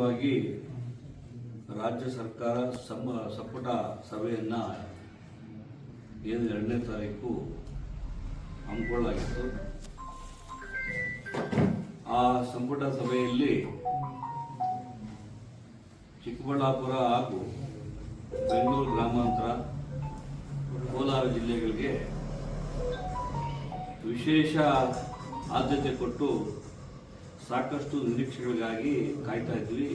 ವಿಶೇಷವಾಗಿ ರಾಜ್ಯ ಸರ್ಕಾರ ಸಮ ಸಂಪುಟ ಸಭೆಯನ್ನು ಏನು ಎರಡನೇ ತಾರೀಕು ಹಮ್ಮಿಕೊಳ್ಳಲಾಗಿತ್ತು. ಆ ಸಂಪುಟ ಸಭೆಯಲ್ಲಿ ಚಿಕ್ಕಬಳ್ಳಾಪುರ ಹಾಗೂ ಬೆಂಗಳೂರು ಗ್ರಾಮಾಂತರ, ಕೋಲಾರ ಜಿಲ್ಲೆಗಳಿಗೆ ವಿಶೇಷ ಆದ್ಯತೆ ಕೊಟ್ಟು ಸಾಕಷ್ಟು ನಿರೀಕ್ಷೆಗಳಿಗಾಗಿ ಕಾಯ್ತಾ ಇದ್ವಿ.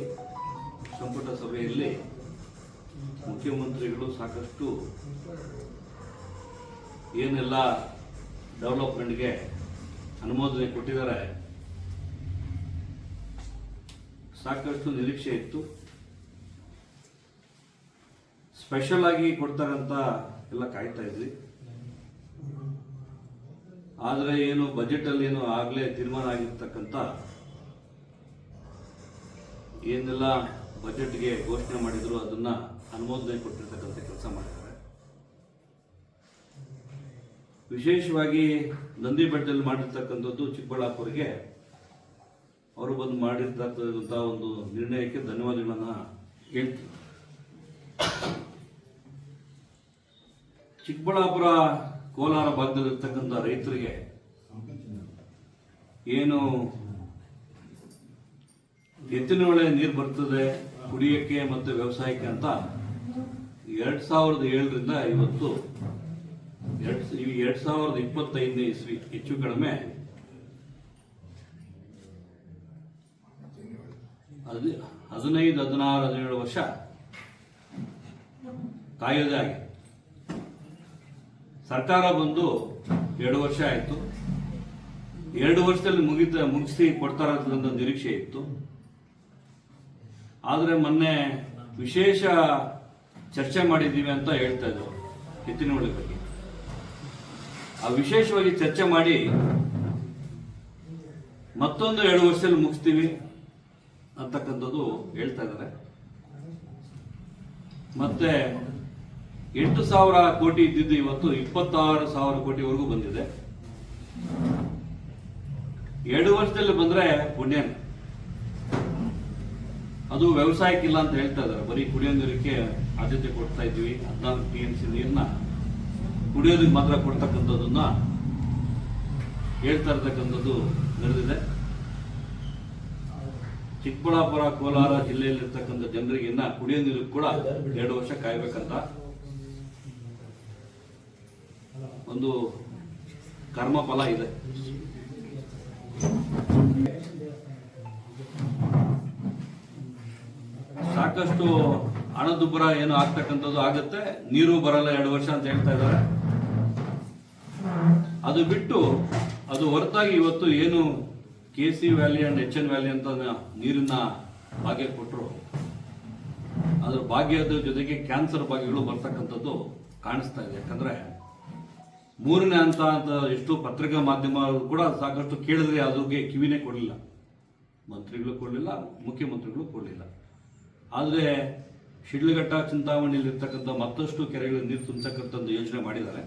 ಸಂಪುಟ ಸಭೆಯಲ್ಲಿ ಮುಖ್ಯಮಂತ್ರಿಗಳು ಸಾಕಷ್ಟು ಏನೆಲ್ಲ ಡೆವಲಪ್ಮೆಂಟ್ಗೆ ಅನುಮೋದನೆ ಕೊಟ್ಟಿದ್ದಾರೆ. ಸಾಕಷ್ಟು ನಿರೀಕ್ಷೆ ಇತ್ತು. ಸ್ಪೆಷಲ್ ಆಗಿ ಕೊಡ್ತಾರಂತ ಎಲ್ಲ ಕಾಯ್ತಾ ಇದ್ವಿ. ಆದರೆ ಏನು ಬಜೆಟ್ ಅಲ್ಲಿ ಏನು ಆಗಲೇ ತೀರ್ಮಾನ ಆಗಿರ್ತಕ್ಕಂಥ ಏನೆಲ್ಲ ಬಜೆಟ್ಗೆ ಘೋಷಣೆ ಮಾಡಿದ್ರು ಅದನ್ನ ಅನುಮೋದನೆ ಕೊಟ್ಟಿರ್ತಕ್ಕಂಥ ಕೆಲಸ ಮಾಡಿದ್ದಾರೆ. ವಿಶೇಷವಾಗಿ ನಂದಿ ಬೆಟ್ಟದಲ್ಲಿ ಮಾಡಿರ್ತಕ್ಕಂಥದ್ದು ಚಿಕ್ಕಬಳ್ಳಾಪುರಿಗೆ ಅವರು ಬಂದು ಮಾಡಿರ್ತಕ್ಕಂಥ ಒಂದು ನಿರ್ಣಯಕ್ಕೆ ಧನ್ಯವಾದಗಳನ್ನು ಹೇಳ್ತೀನಿ. ಚಿಕ್ಕಬಳ್ಳಾಪುರ ಕೋಲಾರ ಭಾಗದಲ್ಲಿರ್ತಕ್ಕಂಥ ರೈತರಿಗೆ ಏನು ಎತ್ತಿನ ಹೊಳೆ ನೀರು ಬರ್ತದೆ, ಕುಡಿಯಕ್ಕೆ ಮತ್ತು ವ್ಯವಸಾಯಕ್ಕೆ ಅಂತ ಎರಡ್ ಸಾವಿರದ ಏಳರಿಂದ ಇವತ್ತು ಎರಡ್ ಎರಡ್ ಸಾವಿರದ ಇಪ್ಪತ್ತೈದನೇ ಇಸ್ವಿ ಹೆಚ್ಚು ಕಡಿಮೆ. ಹದಿ, ಹದಿನೈದು, ಹದಿನಾರು, ಹದಿನೇಳು ವರ್ಷ ಕಾಯೋದೇ ಆಗಿದೆ ಸರ್ಕಾರ ಬಂದು ಎರಡು ವರ್ಷ ಆಯಿತು. ಎರಡು ವರ್ಷದಲ್ಲಿ ಮುಗಿದ ಮುಗಿಸಿ ಕೊಡ್ತಾರ ನಿರೀಕ್ಷೆ ಇತ್ತು. ಆದರೆ ಮೊನ್ನೆ ವಿಶೇಷ ಚರ್ಚೆ ಮಾಡಿದ್ದೀವಿ ಅಂತ ಹೇಳ್ತಾ ಇದ್ರು ಎತ್ತಿನಹೊಳೆ ಬಗ್ಗೆ. ಆ ವಿಶೇಷವಾಗಿ ಚರ್ಚೆ ಮಾಡಿ ಮತ್ತೊಂದು ಎರಡು ವರ್ಷದಲ್ಲಿ ಮುಗಿಸ್ತೀವಿ ಅಂತಕ್ಕಂಥದ್ದು ಹೇಳ್ತಾ ಇದ್ದಾರೆ. ಮತ್ತೆ ಎಂಟು ಸಾವಿರ ಕೋಟಿ ಇದ್ದಿದ್ದು ಇವತ್ತು ಇಪ್ಪತ್ತಾರು ಸಾವಿರ ಕೋಟಿವರೆಗೂ ಬಂದಿದೆ. ಎರಡು ವರ್ಷದಲ್ಲಿ ಬಂದ್ರೆ ಪುಣ್ಯ ಅದು ವ್ಯವಸಾಯಕ್ಕಿಲ್ಲ ಅಂತ ಹೇಳ್ತಾ ಇದ್ದಾರೆ. ಬರೀ ಕುಡಿಯೋ ನೀರಿಗೆ ಆದ್ಯತೆ ಕೊಡ್ತಾ ಇದ್ವಿ ಹದಿನಾಲ್ಕು ಟಿ ಎಂ ಸಿ ನೀರನ್ನ ಕುಡಿಯೋದಕ್ಕೆ ಮಾತ್ರ ಕೊಡ್ತಕ್ಕಂಥದ್ದನ್ನ ಹೇಳ್ತಾ ಇರ್ತಕ್ಕಂಥದ್ದು ನಡೆದಿದೆ. ಚಿಕ್ಕಬಳ್ಳಾಪುರ, ಕೋಲಾರ ಜಿಲ್ಲೆಯಲ್ಲಿರ್ತಕ್ಕಂಥ ಜನರಿಗೆ ಇನ್ನ ಕುಡಿಯೋ ನೀರು ಕೂಡ ಎರಡು ವರ್ಷ ಕಾಯ್ಬೇಕಂತ ಒಂದು ಕರ್ಮಫಲ ಇದೆ. ಸಾಕಷ್ಟು ಹಣದುಬ್ಬರ ಏನು ಆಗ್ತಕ್ಕಂಥದ್ದು ಆಗುತ್ತೆ. ನೀರು ಬರಲ್ಲ ಎರಡು ವರ್ಷ ಅಂತ ಹೇಳ್ತಾ ಇದ್ದಾರೆ. ಅದು ಬಿಟ್ಟು ಅದು ಹೊರತಾಗಿ ಇವತ್ತು ಏನು K C valley and H N valley ಅಂತ ನೀರಿನ ಭಾಗ್ಯ ಕೊಟ್ಟರು ಅದ್ರ ಭಾಗ್ಯದ ಜೊತೆಗೆ ಕ್ಯಾನ್ಸರ್ ಭಾಗ್ಯಗಳು ಬರ್ತಕ್ಕಂಥದ್ದು ಕಾಣಿಸ್ತಾ ಇದೆ. ಯಾಕಂದ್ರೆ ಮೂರನೇ ಹಂತ ಅಂತ ಎಷ್ಟು ಪತ್ರಿಕಾ ಮಾಧ್ಯಮಗಳು ಕೂಡ ಸಾಕಷ್ಟು ಕೇಳಿದ್ರೆ ಅದಕ್ಕೆ ಕಿವಿನೇ ಕೊಡಲಿಲ್ಲ. ಮಂತ್ರಿಗಳು ಕೊಡಲಿಲ್ಲ, ಮುಖ್ಯಮಂತ್ರಿಗಳು ಕೊಡಲಿಲ್ಲ. ಆದರೆ ಶಿಡ್ಲಘಟ್ಟ ಚಿಂತಾಮಣಿಯಲ್ಲಿ ಇರ್ತಕ್ಕಂಥ ಮತ್ತಷ್ಟು ಕೆರೆಗಳಿಗೆ ನೀರು ತುಂಬತಕ್ಕಂಥ ಒಂದು ಯೋಜನೆ ಮಾಡಿದ್ದಾರೆ.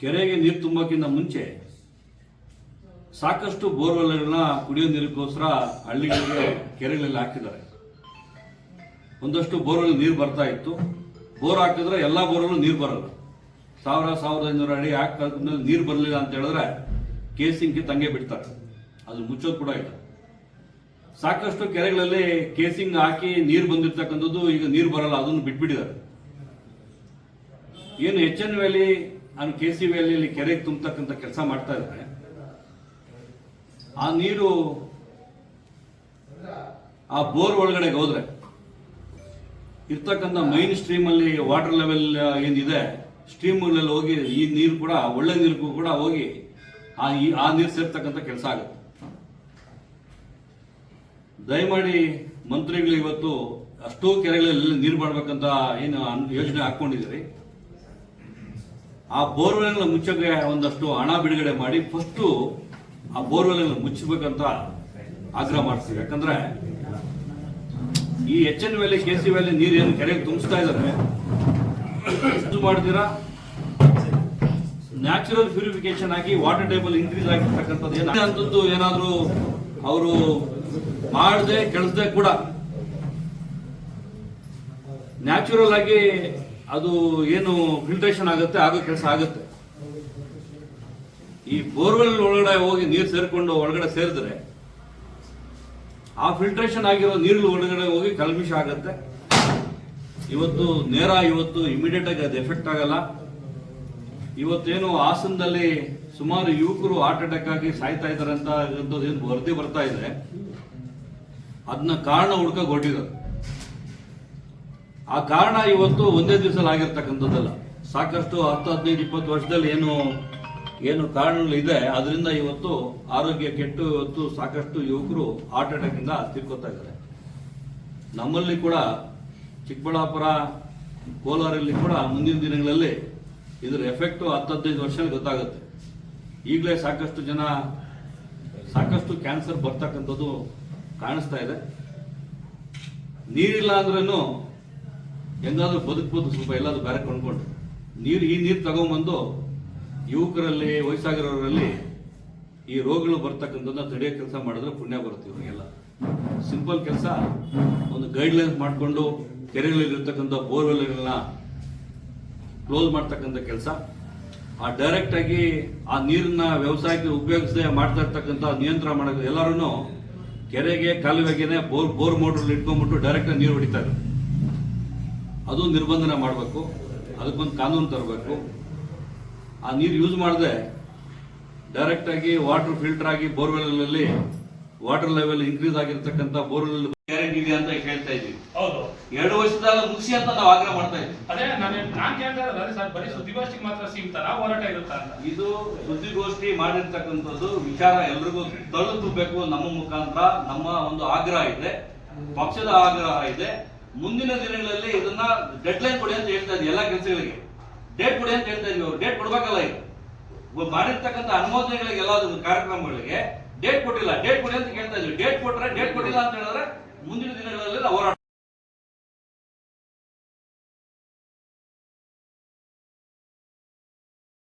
ಕೆರೆಗೆ ನೀರು ತುಂಬಕ್ಕಿಂತ ಮುಂಚೆ ಸಾಕಷ್ಟು ಬೋರ್ವೆಲ್ಗಳನ್ನ ಕುಡಿಯೋ ನೀರಿಗೋಸ್ಕರ ಹಳ್ಳಿಗಳಿಗೆ ಕೆರೆಗಳಲ್ಲಿ ಹಾಕಿದ್ದಾರೆ. ಒಂದಷ್ಟು ಬೋರ್ವೆಲ್ ನೀರು ಬರ್ತಾ ಇತ್ತು. ಬೋರ್ ಹಾಕಿದ್ರೆ ಎಲ್ಲಾ ಬೋರ್ವೆಲ್ ನೀರು ಬರಲ್ಲ. ಸಾವಿರ, ಸಾವಿರದ ಐನೂರು ಅಡಿ ಹಾಕಿದ್ಮೇಲೆ ನೀರು ಬರಲಿಲ್ಲ ಅಂತ ಹೇಳಿದ್ರೆ ಕೇಸಿಂಗ್ ತಂಗೆ ಬಿಡ್ತಾರೆ. ಅದು ಮುಚ್ಚೋದು ಕೂಡ ಇಲ್ಲ. ಸಾಕಷ್ಟು ಕೆರೆಗಳಲ್ಲಿ ಕೇಸಿಂಗ್ ಹಾಕಿ ನೀರು ಬಂದಿರ್ತಕ್ಕಂಥದ್ದು, ಈಗ ನೀರು ಬರಲ್ಲ, ಅದನ್ನು ಬಿಟ್ಬಿಟ್ಟಿದ್ದಾರೆ. ಏನು H N valley and K C ವ್ಯಾಲಿಯಲ್ಲಿ ಕೆರೆಗೆ ತುಂಬತಕ್ಕಂಥ ಕೆಲಸ ಮಾಡ್ತಾ ಇದ್ದಾರೆ. ಆ ನೀರು ಆ ಬೋರ್ ಒಳಗಡೆ ಹೋದ್ರೆ, ಇರ್ತಕ್ಕಂಥ ಮೈನ್ ಸ್ಟ್ರೀಮ್ ಅಲ್ಲಿ ವಾಟರ್ ಲೆವೆಲ್ ಏನಿದೆ ಸ್ಟ್ರೀಮ್ ಹೋಗಿ ಈ ನೀರು ಕೂಡ, ಒಳ್ಳೆ ನೀರಿಗೂ ಕೂಡ ಹೋಗಿ ಆ ಆ ನೀರು ಸೇರ್ತಕ್ಕಂಥ ಕೆಲಸ ಆಗುತ್ತೆ. ದಯಮಾಡಿ ಮಂತ್ರಿಗಳು ಇವತ್ತು ಅಷ್ಟೋ ಕೆರೆಗಳಲ್ಲಿ ನೀರು ಮಾಡ್ಬೇಕಂತ ಏನು ಯೋಜನೆ ಹಾಕೊಂಡಿದ್ದೀರಿ ಆ ಬೋರ್ವೆಲ್ ಮುಚ್ಚಕ್ಕೆ ಒಂದಷ್ಟು ಹಣ ಬಿಡುಗಡೆ ಮಾಡಿ ಫಸ್ಟ್ ಆ ಬೋರ್ವೆಲ್ ಮುಚ್ಚಬೇಕಂತ ಆಗ್ರಹ ಮಾಡ್ತೀವಿ. ಯಾಕಂದ್ರೆ ಈ H N valley, K C valley ನೀರು ಏನು ಕೆರೆಗೆ ತುಂಬಿಸ್ತಾ ಇದ್ದಾರೆ. ಎಷ್ಟು ಮಾಡ್ತೀರಾ? ನ್ಯಾಚುರಲ್ ಪ್ಯೂರಿಫಿಕೇಶನ್ ಆಗಿ, ವಾಟರ್ ಟೇಬಲ್ ಇನ್ಕ್ರೀಸ್ ಆಗಿರ್ತಕ್ಕಂಥದ್ದು ಏನಂತದ್ದು ಏನಾದರೂ ಅವರು ಮಾಡದೆ ಕೆಲಸದೆ ಕೂಡ. ನ್ಯಾಚುರಲ್ ಆಗಿ ಅದು ಏನು ಫಿಲ್ಟ್ರೇಷನ್ ಆಗುತ್ತೆ, ಆಗೋ ಕೆಲಸ ಆಗುತ್ತೆ. ಈ ಬೋರ್ವೆಲ್ ಒಳಗಡೆ ಹೋಗಿ ನೀರು ಸೇರ್ಕೊಂಡು ಒಳಗಡೆ ಸೇರಿದ್ರೆ, ಆ ಫಿಲ್ಟ್ರೇಷನ್ ಆಗಿರೋ ನೀರು ಒಳಗಡೆ ಹೋಗಿ ಕಲ್ಮಿಷ ಆಗುತ್ತೆ. ಇವತ್ತು ನೇರ, ಇವತ್ತು ಇಮಿಡಿಯೇಟ್ ಆಗಿ ಅದು ಎಫೆಕ್ಟ್ ಆಗಲ್ಲ. ಇವತ್ತೇನು ಹಾಸನದಲ್ಲಿ ಸುಮಾರು ಯುವಕರು ಹಾರ್ಟ್ ಅಟ್ಯಾಕ್ ಆಗಿ ಸಾಯ್ತಾ ಇದ್ದಾರೆ ಅಂತ ಏನು ವರದಿ ಬರ್ತಾ ಇದೆ. ಅದನ್ನ ಕಾರಣ ಹುಡ್ಕಕ್ ಹೊರಟಿದ್ದಾರೆ ಆ ಕಾರಣ ಇವತ್ತು ಒಂದೇ ದಿವಸದಲ್ಲಿ ಆಗಿರ್ತಕ್ಕಂಥದ್ದಲ್ಲ. ಸಾಕಷ್ಟು ಹತ್ತು, ಹದಿನೈದು, ಇಪ್ಪತ್ತು ವರ್ಷದಲ್ಲಿ ಏನು ಏನು ಕಾರಣಗಳಿದೆ, ಅದರಿಂದ ಇವತ್ತು ಆರೋಗ್ಯ ಕೆಟ್ಟು ಇವತ್ತು ಸಾಕಷ್ಟು ಯುವಕರು ಹಾರ್ಟ್ ಅಟ್ಯಾಕ್ ಇಂದ ತಿರ್ಕೋತಾ ಇದ್ದಾರೆ. ನಮ್ಮಲ್ಲಿ ಕೂಡ ಚಿಕ್ಕಬಳ್ಳಾಪುರ, ಕೋಲಾರಲ್ಲಿ ಕೂಡ ಮುಂದಿನ ದಿನಗಳಲ್ಲಿ ಇದರ ಎಫೆಕ್ಟ್ ಹತ್ತು ಹದಿನೈದು ವರ್ಷ ಗೊತ್ತಾಗುತ್ತೆ. ಈಗಲೇ ಸಾಕಷ್ಟು ಜನ, ಸಾಕಷ್ಟು ಕ್ಯಾನ್ಸರ್ ಬರ್ತಕ್ಕಂಥದ್ದು ಕಾಣಿಸ್ತಾ ಇದೆ. ನೀರಿಲ್ಲ ಅಂದ್ರೂ ಹೆಂಗಾದ್ರೂ ಬದುಕ್ಬೋದು ಸ್ವಲ್ಪ ಎಲ್ಲಾದ್ರೂ ಬೇರೆ ಕೊಂಡ್ಕೊಂಡು ನೀರು ಈ ನೀರು ತಗೊಂಬಂದು ಯುವಕರಲ್ಲಿ, ವಯಸ್ಸಾಗಿರೋರಲ್ಲಿ ಈ ರೋಗಗಳು ಬರ್ತಕ್ಕಂಥದ್ದನ್ನ ತಡೆಯೋ ಕೆಲಸ ಮಾಡಿದ್ರೆ ಪುಣ್ಯ ಬರುತ್ತೆ ಇವರಿಗೆಲ್ಲ. ಸಿಂಪಲ್ ಕೆಲಸ. ಒಂದು ಗೈಡ್ಲೈನ್ಸ್ ಮಾಡಿಕೊಂಡು ಕೆರೆಗಳಲ್ಲಿರ್ತಕ್ಕಂಥ ಬೋರ್ವೆಲ್ಗಳನ್ನ ಕ್ಲೋಸ್ ಮಾಡ್ತಕ್ಕಂಥ ಕೆಲಸ. ಆ ಡೈರೆಕ್ಟ್ ಆಗಿ ಆ ನೀರನ್ನ ವ್ಯವಸಾಯಕ್ಕೆ ಉಪಯೋಗಿಸದೆ ಮಾಡ್ತಾ ಇರ್ತಕ್ಕಂಥ ನಿಯಂತ್ರಣ ಮಾಡೋದು ಎಲ್ಲರೂ ಕೆರೆಗೆ ಕಾಲುವೆಗೆ ಬೋರ್ ಬೋರ್ ಮೋಟರ್ ಇಟ್ಕೊಂಡ್ಬಿಟ್ಟು ಡೈರೆಕ್ಟ್ ನೀರು ಹೊಡಿತಾರೆ ಅದು ನಿರ್ಬಂಧನೆ ಮಾಡಬೇಕು. ಅದಕ್ಕೊಂದು ಕಾನೂನು ತರಬೇಕು. ಆ ನೀರು ಯೂಸ್ ಮಾಡದೆ ಡೈರೆಕ್ಟ್ ಆಗಿ ವಾಟರ್ ಫಿಲ್ಟರ್ ಆಗಿ ಬೋರ್ವೆಲ್ ಅಲ್ಲಿ ವಾಟರ್ ಲೆವೆಲ್ ಇನ್ಕ್ರೀಸ್ ಆಗಿರ್ತಕ್ಕಂಥ ಬೋರ್ವೆಲ್ ಗ್ಯಾರಂಟಿ ಇದೆ ಅಂತ ಹೇಳ್ತಾ ಇದ್ದೀವಿ ಹೌದು. ಎರಡು ವರ್ಷದಾಗ ಮುಗಿಸಿ ಅಂತ ನಾವು ಆಗ್ರಹ ಮಾಡ್ತಾ ಇದ್ದೀವಿ. ಅದೇ ನಾನು ನಾನ್ ಕೇಳ್ತಾ ಇರೋದು ಅದೇ ಸರ್ ಬರೀ ಸುದ್ದಿಗೋಷ್ಠಿಗೆ ಮಾತ್ರ ಸೀಮಿತನಾ ಹೋರಾಟ ಇರುತ್ತಾ ಅಂತ. ಇದು ಸುದ್ದಿಗೋಷ್ಠಿ ಮಾಡಿರ್ತಕ್ಕಂಥದ್ದು ವಿಚಾರ ಎಲ್ರಿಗೂ ತಲುಪಬೇಕು ನಮ್ಮ ಮುಖಾಂತರ ನಮ್ಮ ಒಂದು ಆಗ್ರಹ ಇದೆ ಪಕ್ಷದ ಆಗ್ರಹ ಇದೆ. ಮುಂದಿನ ದಿನಗಳಲ್ಲಿ ಇದನ್ನ ಡೆಡ್ ಲೈನ್ ಕೊಡಿ ಅಂತ ಹೇಳ್ತಾ ಇದ್ವಿ ಎಲ್ಲ ಕೆಲಸಗಳಿಗೆ. ಡೇಟ್ ಕೊಡಿ ಅಂತ ಹೇಳ್ತಾ ಇದ್ವಿ ಅವ್ರು. ಡೇಟ್ ಕೊಡ್ಬೇಕಲ್ಲ ಈಗ. ಮಾಡಿರ್ತಕ್ಕಂಥ ಅನುಮೋದನೆಗಳಿಗೆ ಎಲ್ಲ ಕಾರ್ಯಕ್ರಮಗಳಿಗೆ ಡೇಟ್ ಕೊಟ್ಟಿಲ್ಲ. ಡೇಟ್ ಕೊಡಿ ಅಂತ ಕೇಳ್ತಾ ಇದ್ವಿ ಡೇಟ್ ಕೊಟ್ಟರೆ ಡೇಟ್ ಕೊಟ್ಟಿಲ್ಲ ಅಂತ ಹೇಳಿದ್ರೆ ಮುಂದಿನ ದಿನಗಳಲ್ಲಿ ಹೋರಾಟ